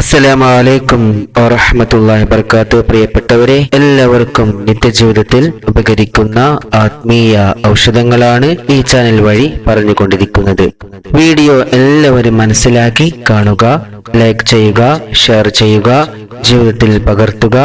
അസ്സലാമലൈക്കും വറഹമത്തല്ലാഹി വർക്കാത്തു പ്രിയപ്പെട്ടവരെ എല്ലാവർക്കും നിത്യജീവിതത്തിൽ ഉപകരിക്കുന്ന ആത്മീയ ഔഷധങ്ങളാണ് ഈ ചാനൽ വഴി പറഞ്ഞുകൊണ്ടിരിക്കുന്നത്. വീഡിയോ എല്ലാവരും മനസ്സിലാക്കി കാണുക ലൈക്ക് ചെയ്യുക ഷെയർ ചെയ്യുക ജീവിതത്തിൽ പകർത്തുക.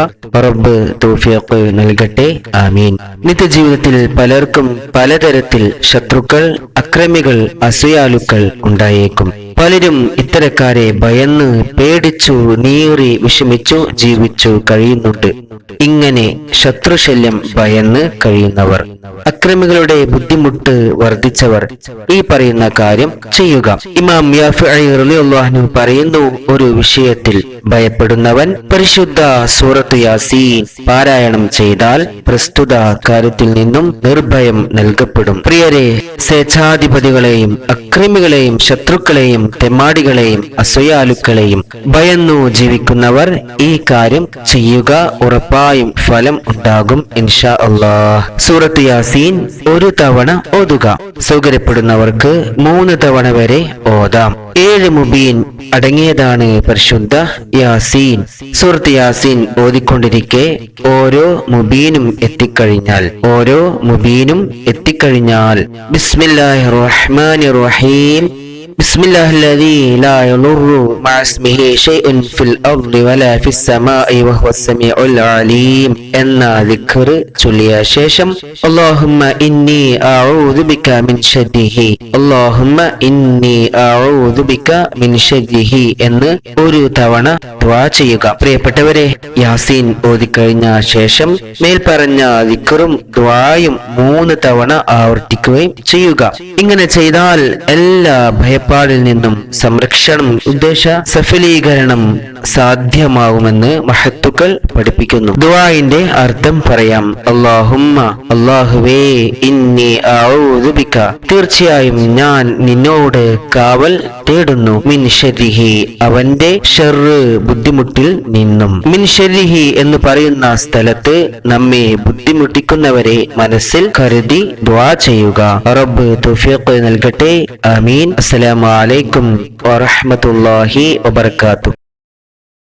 റബ്ബ് തൗഫീഖ് നൽകട്ടെ ആമീൻ. നിത്യജീവിതത്തിൽ പലർക്കും പലതരത്തിൽ ശത്രുക്കൾ അക്രമികൾ അസുയാലുക്കൾ ഉണ്ടായേക്കും. പലരും ഇത്തരക്കാരെ ഭയന്ന് പേടിച്ചു നീറി വിഷമിച്ചു ജീവിച്ചു കഴിയുന്നുണ്ട്. ഇങ്ങനെ ശത്രുശല്യം ഭയന്ന് കഴിയുന്നവർ. അക്രമികളുടെ ബുദ്ധിമുട്ട് വർദ്ധിച്ചവർ. ഈ പറയുന്ന കാര്യം ചെയ്യുക. ഇമാം യാഫിഅള്ളാഹു പറയുന്നു ഒരു വിഷയത്തിൽ ഭയപ്പെടുന്നവൻ പരിശുദ്ധ സൂറത്ത് യാസീൻ പാരായണം ചെയ്താൽ പ്രസ്തുത കാര്യത്തിൽ നിന്നും നിർഭയം നൽകപ്പെടും. പ്രിയരെ സ്വേച്ഛാധിപതികളെയും അക്രമികളെയും ശത്രുക്കളെയും തെമ്മാടികളെയും അസൂയാലുക്കളെയും ഭയന്നു ജീവിക്കുന്നവർ ഈ കാര്യം ചെയ്യുക ഉറപ്പായും ഫലം ഉണ്ടാകും ഇൻഷാ അള്ളാഹ്. സൂറത്ത് യാസീൻ ഒരു തവണ ഓതുക. സൗകര്യപ്പെടുന്നവർക്ക് മൂന്ന് തവണ വരെ ഓതാം. ഏഴ് മുബീൻ അടങ്ങിയതാണ് പരിശുദ്ധ യാസീൻ. സുഹൃത്ത് യാസീൻ ഓതിക്കൊണ്ടിരിക്കെ ഓരോ മുബീനും എത്തിക്കഴിഞ്ഞാൽ ഓരോ മുബീനും എത്തിക്കഴിഞ്ഞാൽ ബിസ്മില്ലാഹി റഹ്മാൻ റഹീം بسم الله الذي لا يضر مع اسمه شيء في الأرض ولا في السماء وهو السميع العليم എന്ന ദിക്ർ ചൊല്ലിയ ശേഷം اللهم إني أعوذ بك من شره اللهم إني أعوذ بك من شره എന്ന് ഒരു തവണ ദ്വാ ചെയ്യുക. പ്രിയപ്പെട്ടവരെ യാസീൻ ഓതിക്കഴിഞ്ഞ ശേഷം മേൽപ്പറഞ്ഞ ദിക്കറും ദ്വായും മൂന്ന് തവണ ആവർത്തിക്കുകയും ചെയ്യുക. ഇങ്ങനെ ചെയ്താൽ എല്ലാ ഭയപ്പാടിൽ നിന്നും സംരക്ഷണം ഉദ്ദേശ സഫലീകരണം സാധ്യമാകുമെന്ന് മഹത്തുക്കൾ പഠിപ്പിക്കുന്നു. ദുവായിന്റെ അർത്ഥം പറയാം. അള്ളാഹുമ്മ അള്ളാഹുവേ ഇന്നി ഔദുബിക്ക തീർച്ചയായും ഞാൻ നിന്നോട് കാവൽ തേടുന്നു. മിൻ ഷരിഹി അവന്റെ ഷെറ് ബുദ്ധിമുട്ടിൽ നിന്നും. മിൻ ഷരിഹി എന്ന് പറയുന്ന സ്ഥലത്ത് നമ്മെ ബുദ്ധിമുട്ടിക്കുന്നവരെ മനസ്സിൽ കരുതി ദ്വാ ചെയ്യുക. റബ്ബ് തുഫീഖ് നൽകട്ടെ. അമീൻ അസ്സലാമു അലൈക്കും വറഹ്മത്തുള്ളാഹി വബറകാതുഹു.